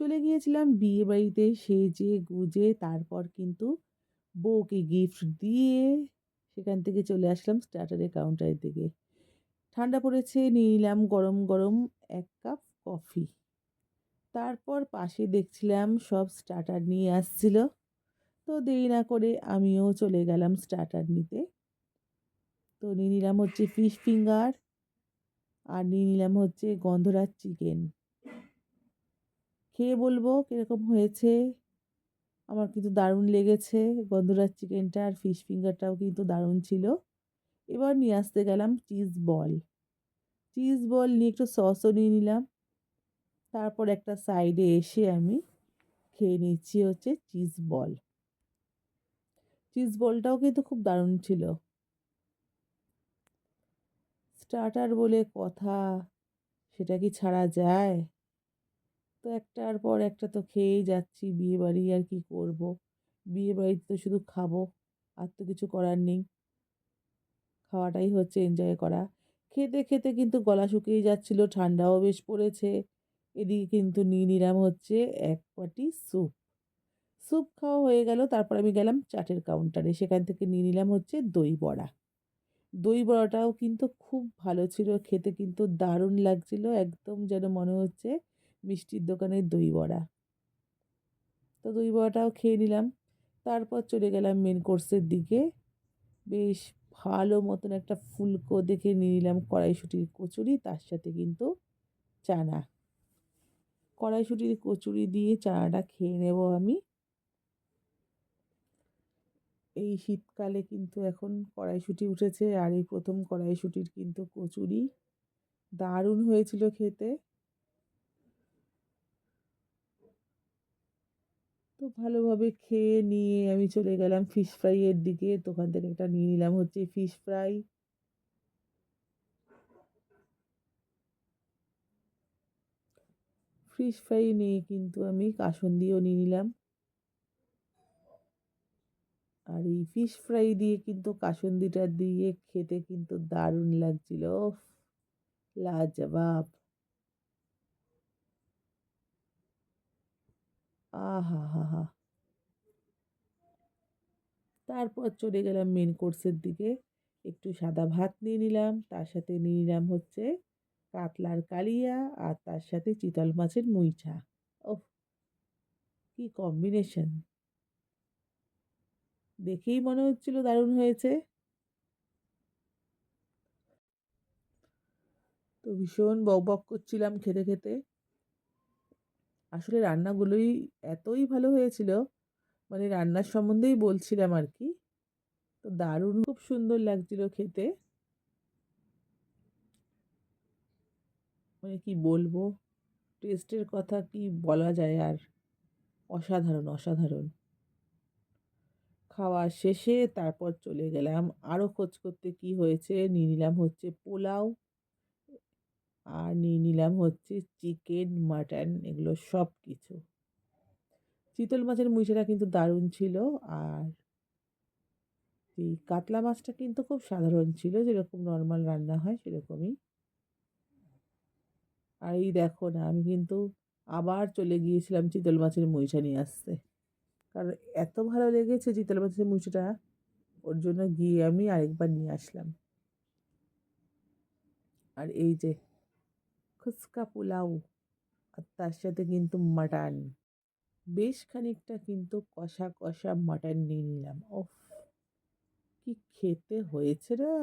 চলে গিয়েছিলাম বিয়েবাড়িতে সেজে গুজে তারপর কিন্তু বউকে গিফট দিয়ে সেখান থেকে চলে আসলাম স্টার্টারের কাউন্টারের দিকে। ঠান্ডা পড়েছে, নিয়ে নিলাম গরম গরম এক কাপ কফি তারপর পাশে দেখছিলাম সব স্টার্টার নিয়ে আসছিল। তো দেরি না করে আমিও চলে গেলাম স্টার্টার নিতে। তো নিয়ে নিলাম হচ্ছে ফিশ ফিঙ্গার আর নিয়ে নিলাম হচ্ছে গন্ধরাজ চিকেন খেয়ে বলব কীরকম হয়েছে? আমার কিন্তু দারুণ লেগেছে। গন্ধরাজ চিকেনটা আর ফিশ ফিঙ্গারটাও কিন্তু দারুণ ছিল। এবার নিয়ে আসতে গেলাম চিজ বল। চিজ বল নিয়ে একটু সসও নিয়ে নিলাম। তারপর একটা সাইডে এসে আমি খেয়ে নিচ্ছি হচ্ছে চিজ বল। চিজ বলটাও কিন্তু খুব দারুণ ছিল। স্টার্টার বলে কথা, সেটা কি ছাড়া যায়? তো একটার পর একটা তো খেয়েই যাচ্ছি বিয়েবাড়ি আর কি করব। বিয়ে বিয়েবাড়িতে তো শুধু খাব, আর তো কিছু করার নেই। খাওয়াটাই হচ্ছে এনজয় করা। খেতে খেতে কিন্তু গলা শুকিয়ে যাচ্ছিল, ঠান্ডাও বেশ পড়েছে। এদিকে কিন্তু নিয়ে নিলাম হচ্ছে এক পাটি স্যুপ স্যুপ খাওয়া হয়ে গেল, তারপর আমি গেলাম চাটের কাউন্টারে সেখান থেকে নিয়ে নিলাম হচ্ছে দই বড়া। দই বড়াটাও কিন্তু খুব ভালো ছিল, খেতে কিন্তু দারুণ লাগছিল, একদম যেন মনে হচ্ছে মিষ্টির দোকানের দই বড়া। তো দই বড়াটাও খেয়ে নিলাম। তারপর চলে গেলাম মেন কোর্সের দিকে। বেশ ভালো মতন একটা ফুলকো দেখে নিয়ে নিলাম কড়াইশুটির কচুরি, তার সাথে কিন্তু চানা। কড়াইশুটির কচুরি দিয়ে চানাটা খেয়ে নেব আমি। এই শীতকালে কিন্তু এখন কড়াইশুঁটি উঠেছে, আর এই প্রথম কড়াইশুঁটির কিন্তু কচুরি দারুণ হয়েছিল খেতে। তো ভালোভাবে খেয়ে নিয়ে আমি চলে গেলাম ফিশ ফ্রাইয়ের দিকে। ওখান থেকে একটা নিয়ে নিলাম হচ্ছে ফিশ ফ্রাই ফিশ ফ্রাই নিয়ে কিন্তু আমি কাসন্দিও নিয়ে নিলাম। আর এই ফিশ ফ্রাই দিয়ে কিন্তু কাসন্দিটা দিয়ে খেতে কিন্তু দারুণ লাগছিল। লাজবাব। আহা হা হা তারপর চলে গেলাম মেন কোর্সের দিকে। একটু সাদা ভাত নিয়ে নিলাম। তার সাথে নিয়ে নিলাম হচ্ছে কাতলার কালিয়া আর তার সাথে চিতল মাছের মুইছা ওহ কি কম্বিনেশন দেখেই মনে হচ্ছিল দারুণ হয়েছে। তো ভীষণ বক বক করছিলাম খেতে খেতে। আসলে রান্নাগুলোই এতই ভালো হয়েছিল মানে রান্নার সম্বন্ধেই বলছিলাম আর কি তো দারুণ, খুব সুন্দর লাগছিল খেতে। মানে কি বলব, টেস্টের কথা কি বলা যায় আর অসাধারণ অসাধারণ। খাওয়া শেষে তারপর চলে গেলাম। আরও খোঁজ করতে কি হয়েছে, নিয়ে নিলাম হচ্ছে পোলাও। আর নিয়ে নিলাম হচ্ছে চিকেন, মাটন এগুলো সব কিছু চিতল মাছের মুইশাটা কিন্তু দারুণ ছিল আর এই কাতলা মাছটা কিন্তু খুব সাধারণ ছিল, যেরকম নর্মাল রান্না হয় সেরকমই। আর এই দেখো না, আমি কিন্তু আবার চলে গিয়েছিলাম চিতল মাছের মুইশা নিয়ে আসতে। কারণ এত ভালো লেগেছে চিতল মাছের মুইশাটা ওর জন্য গিয়ে আমি আরেকবার নিয়ে আসলাম। আর এই যে ফুচকা পোলাও আর তার সাথে কিন্তু মাটন। বেশ খানিকটা কিন্তু কষা কষা মাটন নিয়ে নিলাম। ওফ, কি খেতে হয়েছে রে!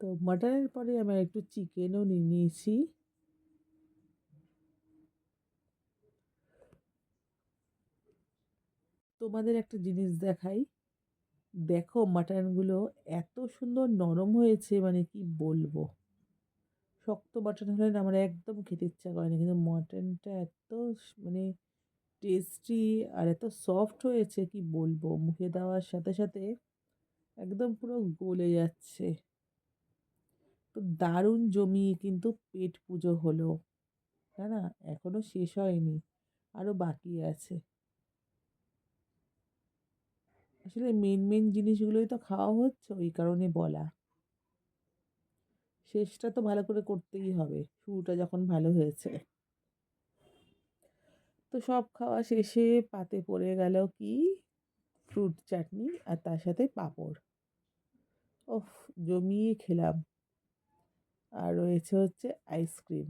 তো মাটনের পরে আমি একটু চিকেনও নিয়ে নিয়েছি। তোমাদের একটা জিনিস দেখাই। দেখো মাটনগুলো এত সুন্দর নরম হয়েছে মানে কি বলব? শক্ত মাটন হলে আমার একদম খেতে ইচ্ছা করে না। কিন্তু মাটনটা এত মানে টেস্টি আর এত সফট হয়েছে, কি বলব? মুখে দেওয়ার সাথে সাথে একদম পুরো গলে যাচ্ছে। তো দারুণ জমিয়ে কিন্তু পেট পুজো হলো। না না এখনও শেষ হয়নি আরও বাকি আছে। আসলে মেন মেন জিনিসগুলোই তো খাওয়া হচ্ছে, ওই কারণে বলা। শেষটা তো ভালো করে করতেই হবে, শুরুটা যখন ভালো হয়েছে। তো সব খাওয়া শেষে পাতে পড়ে গেল কি? ফ্রুট চাটনি আর তার সাথে পাঁপড়। ওফ, জমিয়ে খেলাম। আর রয়েছে হচ্ছে আইসক্রিম